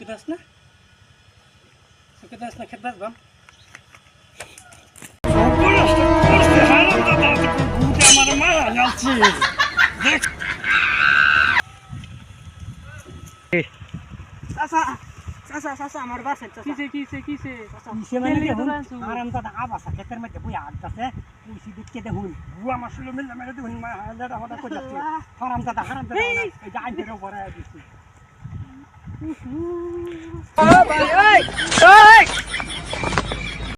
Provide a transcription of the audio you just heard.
كده اسنا كده اسنا كده اسنا حرام زاده حرام زاده جعان تنور هذه ભાઈ